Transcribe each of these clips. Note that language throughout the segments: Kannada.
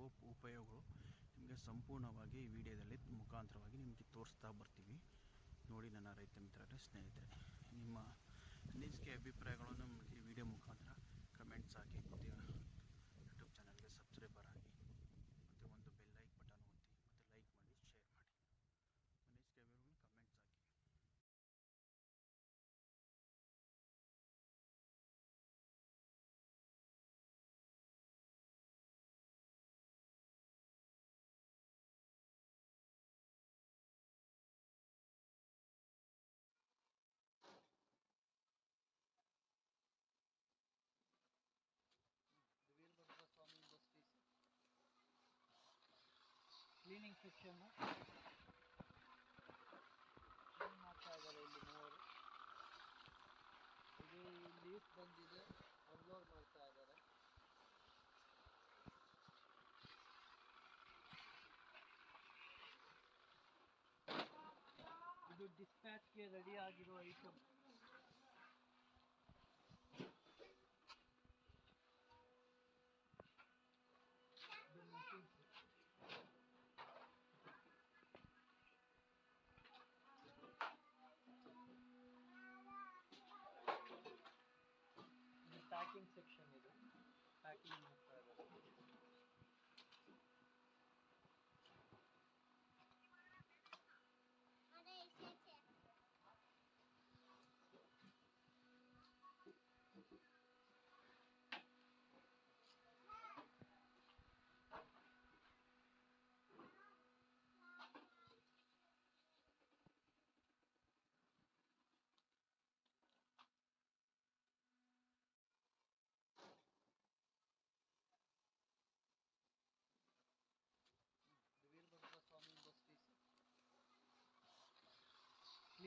ಉಪ ಉಪಯೋಗಗಳು ನಿಮಗೆ ಸಂಪೂರ್ಣವಾಗಿ ಈ ವಿಡಿಯೋದಲ್ಲಿ ಮುಖಾಂತರವಾಗಿ ನಿಮಗೆ ತೋರಿಸ್ತಾ ಬರ್ತೀವಿ. ನೋಡಿ ನನ್ನ ರೈತ ಮಿತ್ರರೇ, ಸ್ನೇಹಿತರೆ, ನಿಮ್ಮ ಅನಿಸಿಕೆ ಅಭಿಪ್ರಾಯಗಳನ್ನು ಈ ವಿಡಿಯೋ ಮುಖಾಂತರ ಕಮೆಂಟ್ಸ್ ಹಾಕಿ ಮತ್ತು ಯೂಟ್ಯೂಬ್ ಚಾನಲ್ಗೆ ಸಬ್ಸ್ಕ್ರೈಬರ್ ಆಗಿ ಮತ್ತು ಒಂದು ಬೆಲ್ ಲೈಕ್ ಬಟನ್ ಒತ್ತಿ ಮತ್ತು ಲೈಕ್ ಮಾಡಿ ಶೇರ್ ಮಾಡಿ ಅನಿಸಿಕೆ ಅಭಿಪ್ರಾಯಗಳನ್ನು ಕಮೆಂಟ್ಸ್ ಹಾಕಿ Veerabhadra Swami industries cleaning section clean ಮಾಡ್ತಾ ಇದ್ದಾರೆ ಇಲ್ಲಿ ಮೂವರು ಇದು ಲೀಫ್ ಬಂದಿದೆ ಅನ್ಲೋಡ್ ಮಾಡ್ತಾ ಇದ್ದಾರೆ ಇದು ಡಿಸ್ಪ್ಯಾಚ್ಗೆ ರೆಡಿ ಆಗಿರೋ ಐಟಮ್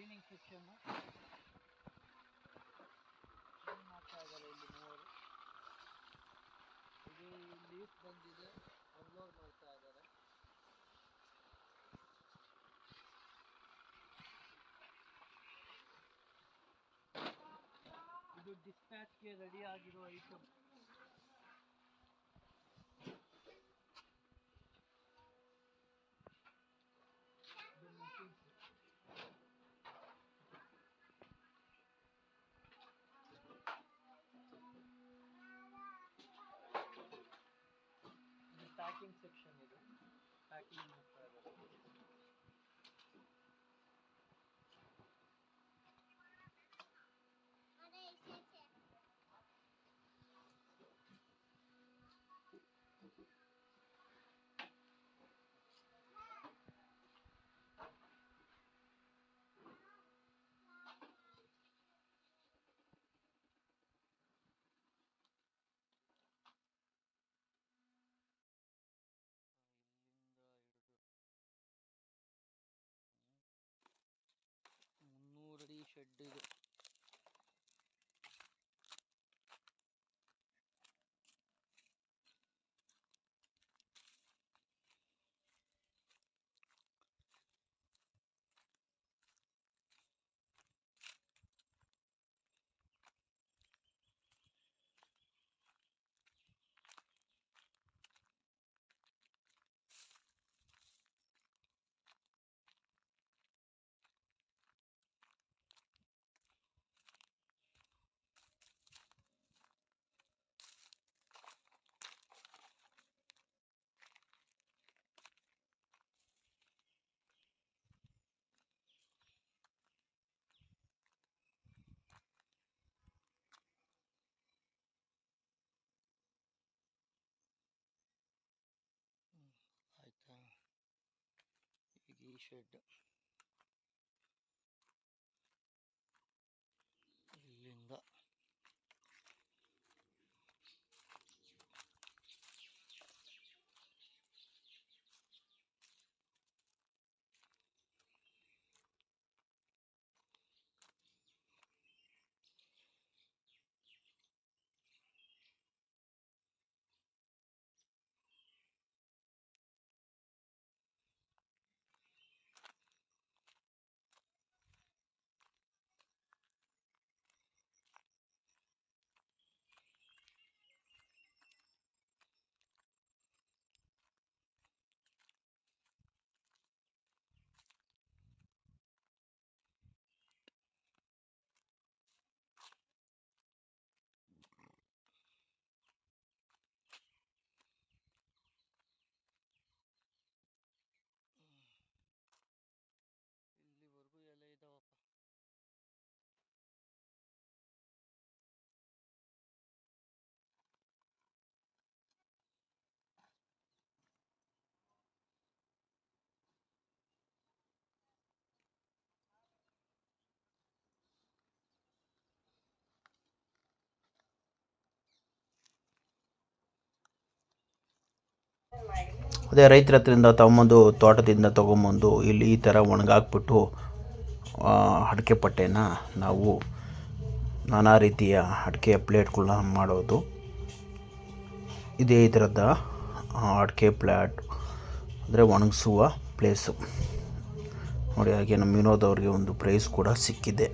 ಕ್ಲೀನಿಂಗ್ ಸೆಕ್ಷನ್ನು ಕ್ಲೀನ್ ಮಾಡ್ತಾ ಇದ್ದಾರೆ ಇಲ್ಲಿ ಮೂವರು. ಇದು ಲೀಫ್ ಬಂದಿದೆ. ಅನ್ಲೋಡ್ ಮಾಡ್ತಾ ಇದ್ದಾರೆ. ಇದು ಡಿಸ್ಪ್ಯಾಚ್ಗೆ ರೆಡಿ ಆಗಿರೋ ಐಟಮ್ ഷെഡ് ചെയ്ത് ಈಗ ಈ ಅದೇ ರೈತರ ಹತ್ರದಿಂದ ತಗೊಂಬಂದು ತೋಟದಿಂದ ತೊಗೊಂಬಂದು ಇಲ್ಲಿ ಈ ಥರ ಒಣಗಾಕ್ಬಿಟ್ಟು ಅಡಿಕೆ ಪಟ್ಟೆನ ನಾವು ನಾನಾ ರೀತಿಯ ಅಡಿಕೆ ಪ್ಲೇಟ್ಗಳನ್ನ ಮಾಡೋದು. ಇದೇ ಥರದ ಅಡಿಕೆ ಪ್ಲ್ಯಾಟ್ ಅಂದರೆ ಒಣಗಿಸುವ ಪ್ಲೇಸು. ನೋಡಿ, ಹಾಗೆ ನಮ್ಮ ವಿನೋದ್ ಅವ್ರಿಗೆ ಒಂದು ಪ್ರೈಸ್ ಕೂಡ ಸಿಕ್ಕಿದೆ.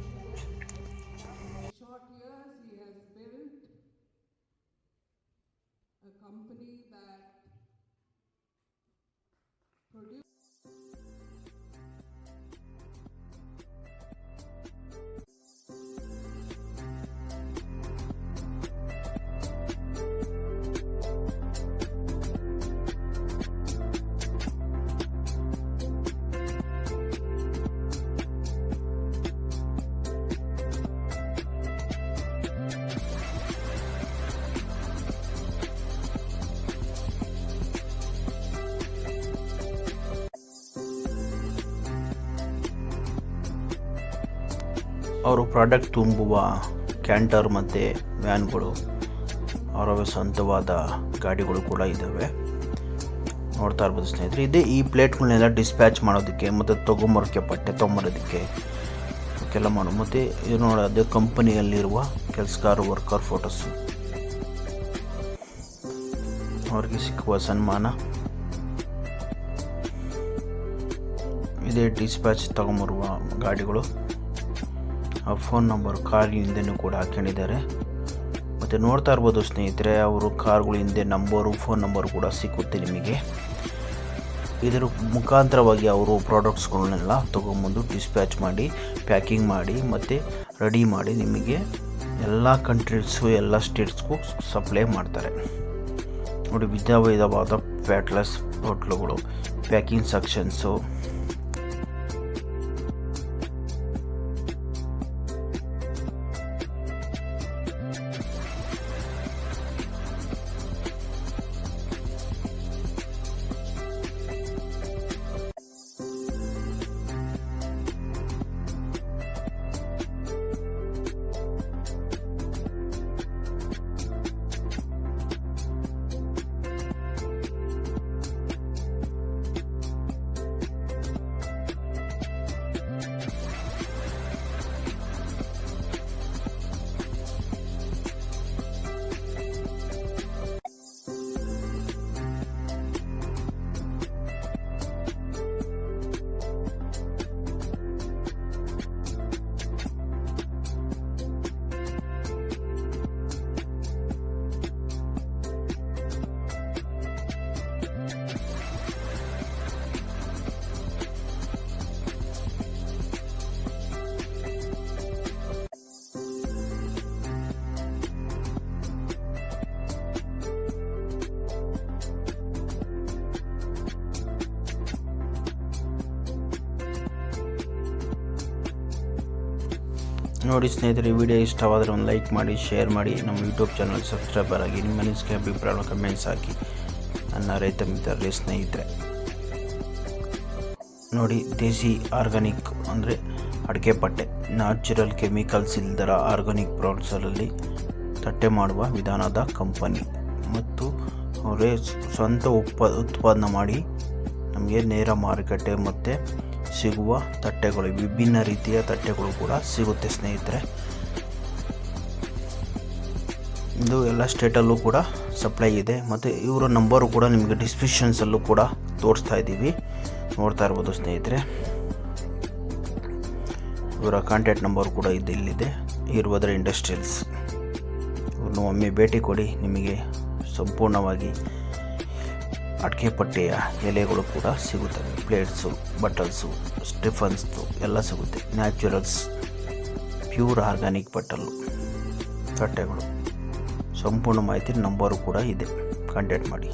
ಅವರು ಪ್ರಾಡಕ್ಟ್ ತುಂಬುವ ಕ್ಯಾಂಟರ್ ಮತ್ತು ವ್ಯಾನ್ಗಳು ಅವರ ಸ್ವಂತವಾದ ಗಾಡಿಗಳು ಕೂಡ ಇದ್ದಾವೆ ನೋಡ್ತಾ ಇರ್ಬೋದು ಸ್ನೇಹಿತರೆ, ಇದೇ ಈ ಪ್ಲೇಟ್ಗಳನ್ನೆಲ್ಲ ಡಿಸ್ಪ್ಯಾಚ್ ಮಾಡೋದಕ್ಕೆ ಮತ್ತು ತೊಗೊಂಬರೋಕ್ಕೆ ಪಟ್ಟೆ ತೊಗೊಂಬರೋದಕ್ಕೆ ಕೆಲ ಮಾಡೋ, ಮತ್ತು ಇದು ನೋಡಿ, ಅದೇ ಕಂಪನಿಯಲ್ಲಿರುವ ಕೆಲಸಗಾರ ವರ್ಕರ್ ಫೋಟೋಸು ಅವ್ರಿಗೆ ಸಿಕ್ಕುವ ಸನ್ಮಾನ. ಇದೇ ಡಿಸ್ಪ್ಯಾಚ್ ತಗೊಂಬರುವ ಗಾಡಿಗಳು. ಫೋನ್ ನಂಬರ್ ಕಾರ್ ಹಿಂದೆನೂ ಕೂಡ ಹಾಕೊಂಡಿದ್ದಾರೆ ಮತ್ತು ನೋಡ್ತಾ ಇರ್ಬೋದು ಸ್ನೇಹಿತರೆ, ಅವರು ಕಾರ್ಗಳ ಹಿಂದೆ ನಂಬರು, ಫೋನ್ ನಂಬರ್ ಕೂಡ ಸಿಕ್ಕುತ್ತೆ ನಿಮಗೆ. ಇದರ ಮುಖಾಂತರವಾಗಿ ಅವರು ಪ್ರಾಡಕ್ಟ್ಸ್ಗಳನ್ನೆಲ್ಲ ತೊಗೊಂಬಂದು ಡಿಸ್ಪ್ಯಾಚ್ ಮಾಡಿ, ಪ್ಯಾಕಿಂಗ್ ಮಾಡಿ, ಮತ್ತು ರೆಡಿ ಮಾಡಿ ನಿಮಗೆ ಎಲ್ಲ ಕಂಟ್ರೀಸು ಎಲ್ಲ ಸ್ಟೇಟ್ಸ್ಗೂ ಸಪ್ಲೈ ಮಾಡ್ತಾರೆ. ನೋಡಿ, ವಿಧ ವಿಧವಾದ ಪ್ಯಾಟ್ಲೆಸ್ ಹೋಟ್ಲುಗಳು ಪ್ಯಾಕಿಂಗ್ ಸೆಕ್ಷನ್ಸು. ನೋಡಿ ಸ್ನೇಹಿತರೆ ವಿಡಿಯೋ ಇಷ್ಟವಾದರೆ ಒಂದು ಲೈಕ್ ಮಾಡಿ, ಶೇರ್ ಮಾಡಿ. ನಮ್ಮ ಯೂಟ್ಯೂಬ್ ಚಾನಲ್ ಸಬ್ಸ್ಕ್ರೈಬರ್ ಆಗಿ, ನಿಮ್ಮ ಅನಿಸಿಕೆ ಅಭಿಪ್ರಾಯ ಕಮೆಂಟ್ಸ್ ಹಾಕಿ. ನನ್ನ ರೈತ ಮಿತ್ರರಲ್ಲಿ ಸ್ನೇಹಿತರೆ. ನೋಡಿ, ದೇಸಿ ಆರ್ಗಾನಿಕ್ ಅಂದರೆ ಅಡಿಕೆ ಪಟ್ಟೆ ನ್ಯಾಚುರಲ್ ಕೆಮಿಕಲ್ಸ್ ಇಲ್ದರ ಆರ್ಗಾನಿಕ್ ಪ್ರಾಡಕ್ಟ್ಸಲ್ಲಿ ತಟ್ಟೆ ಮಾಡುವ ವಿಧಾನದ ಕಂಪನಿ. ಮತ್ತು ಅವರೇ ಸ್ವಂತ ಉತ್ಪ, ಉತ್ಪಾದನೆ ಮಾಡಿ ನಮಗೆ ನೇರ ಮಾರುಕಟ್ಟೆ ಮತ್ತು ಸಿಗುವ ತಟ್ಟೆಗಳು, ವಿಭಿನ್ನ ರೀತಿಯ ತಟ್ಟೆಗಳು ಕೂಡ ಸಿಗುತ್ತೆ ಸ್ನೇಹಿತರೆ. ಇದು ಎಲ್ಲ ಸ್ಟೇಟಲ್ಲೂ ಕೂಡ ಸಪ್ಲೈ ಇದೆ ಮತ್ತು ಇವರ ನಂಬರು ಕೂಡ ನಿಮಗೆ ಡಿಸ್ಕ್ರಿಪ್ಷನ್ಸಲ್ಲೂ ಕೂಡ ತೋರಿಸ್ತಾ ಇದ್ದೀವಿ. ನೋಡ್ತಾ ಇರ್ಬೋದು ಸ್ನೇಹಿತರೆ. ಇವರ ಕಾಂಟ್ಯಾಕ್ಟ್ ನಂಬರ್ ಕೂಡ ಇದು ಇಲ್ಲಿದೆ. ಇರುವುದರ ಇಂಡಸ್ಟ್ರಿಯಲ್ಸ್ ಇವ್ರನ್ನ ಒಮ್ಮೆ ಭೇಟಿ ಕೊಡಿ, ನಿಮಗೆ ಸಂಪೂರ್ಣವಾಗಿ ಅಡಿಕೆ ಪಟ್ಟೆಯ ಎಲೆಗಳು ಕೂಡ ಸಿಗುತ್ತವೆ. ಪ್ಲೇಟ್ಸು ಬಟಲ್ಸು ಸ್ಟಿಫನ್ಸ್ದು ಎಲ್ಲ ಸಿಗುತ್ತೆ. ನ್ಯಾಚುರಲ್ಸ್ ಪ್ಯೂರ್ ಆರ್ಗ್ಯಾನಿಕ್ ಬಟ್ಟಲು ತಟ್ಟೆಗಳು. ಸಂಪೂರ್ಣ ಮಾಹಿತಿ ನಂಬರು ಕೂಡ ಇದೆ. ಕಾಂಟ್ಯಾಕ್ಟ್ ಮಾಡಿ.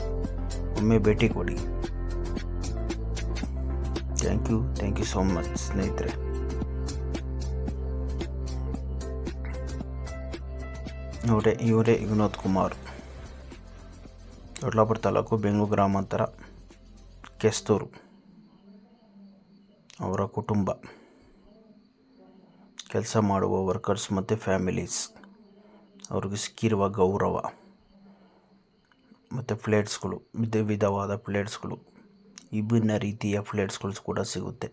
ಒಮ್ಮೆ ಭೇಟಿ ಕೊಡಿ. Thank you thank you so much ಸ್ನೇಹಿತರೆ. ನೋಡಿ ಇವರೇ ವಿನೋದ್ ಕುಮಾರ್. ದೊಡ್ಡಬಳ್ಳಾಪುರ ತಾಲೂಕು ಬೆಂಗು ಗ್ರಾಮಾಂತರ ಕೆಸ್ತೂರು. ಅವರ ಕುಟುಂಬ. ಕೆಲಸ ಮಾಡುವ ವರ್ಕರ್ಸ್ ಮತ್ತು ಫ್ಯಾಮಿಲೀಸ್ ಅವ್ರಿಗೆ ಸಿಕ್ಕಿರುವ ಗೌರವ. ಮತ್ತು ಪ್ಲೇಟ್ಸ್ಗಳು ವಿಧ ವಿಧವಾದ ಪ್ಲೇಟ್ಸ್ಗಳು ವಿಭಿನ್ನ ರೀತಿಯ ಪ್ಲೇಟ್ಸ್ಗಳು ಕೂಡ ಸಿಗುತ್ತೆ.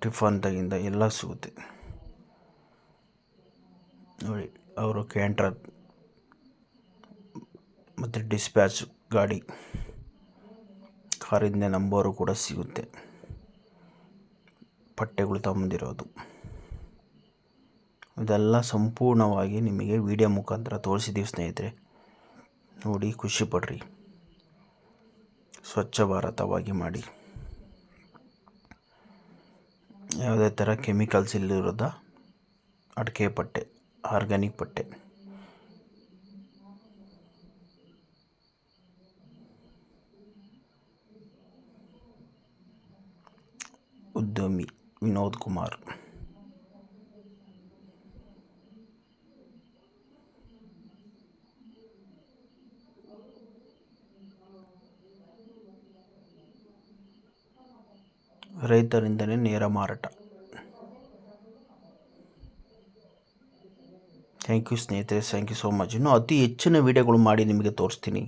ಟಿಫನ್ ತಗಿಂದ ಎಲ್ಲ ಸಿಗುತ್ತೆ. ನೋಡಿ, ಅವರು ಕ್ಯಾಂಟ್ರರ್ ಮತ್ತು ಡಿಸ್ಪ್ಯಾಚ್ ಗಾಡಿ ಕಾರಿಂದ ನಂಬರು ಕೂಡ ಸಿಗುತ್ತೆ. ಪಟ್ಟೆಗಳು ತಂದಿರೋದು ಇದೆಲ್ಲ ಸಂಪೂರ್ಣವಾಗಿ ನಿಮಗೆ ವಿಡಿಯೋ ಮುಖಾಂತರ ತೋರಿಸಿದ್ದೀವಿ ಸ್ನೇಹಿತರೆ. ನೋಡಿ ಖುಷಿಪಡ್ರಿ ಸ್ವಚ್ಛ ಭಾರತವಾಗಿ ಮಾಡಿ. ಯಾವುದೇ ಥರ ಕೆಮಿಕಲ್ಸ್ ಇಲ್ಲಿರೋದ ಅಡಿಕೆ ಪಟ್ಟೆ ಆರ್ಗ್ಯಾನಿಕ್ ಪಟ್ಟೆ ಉದ್ಯಮಿ ವಿನೋದ್ ಕುಮಾರ್ ರೈತರಿಂದಲೇ ನೇರ ಮಾರಾಟ. ಥ್ಯಾಂಕ್ ಯು ಸ್ನೇಹಿತರೆ ಥ್ಯಾಂಕ್ ಯು ಸೋ ಮಚ್ ಇನ್ನೂ ಅತಿ ಹೆಚ್ಚಿನ ವೀಡಿಯೋಗಳು ಮಾಡಿ ನಿಮಗೆ ತೋರಿಸ್ತೀನಿ.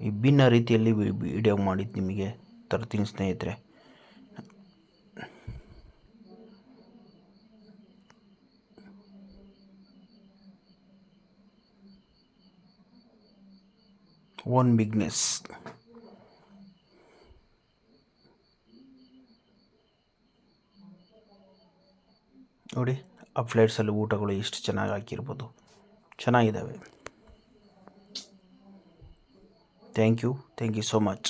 ವಿಭಿನ್ನ ರೀತಿಯಲ್ಲಿ ವಿಡಿಯೋ ಮಾಡಿ ನಿಮಗೆ ತರ್ತೀನಿ ಸ್ನೇಹಿತರೆ. ಓನ್ ಬಿಗ್ನೆಸ್ ನೋಡಿ, ಆ ಫ್ಲೈಟ್ಸಲ್ಲಿ ಊಟಗಳು ಎಷ್ಟು ಚೆನ್ನಾಗಿ ಹಾಕಿರ್ಬೋದು. ಚೆನ್ನಾಗಿದ್ದಾವೆ. Thank you thank you so much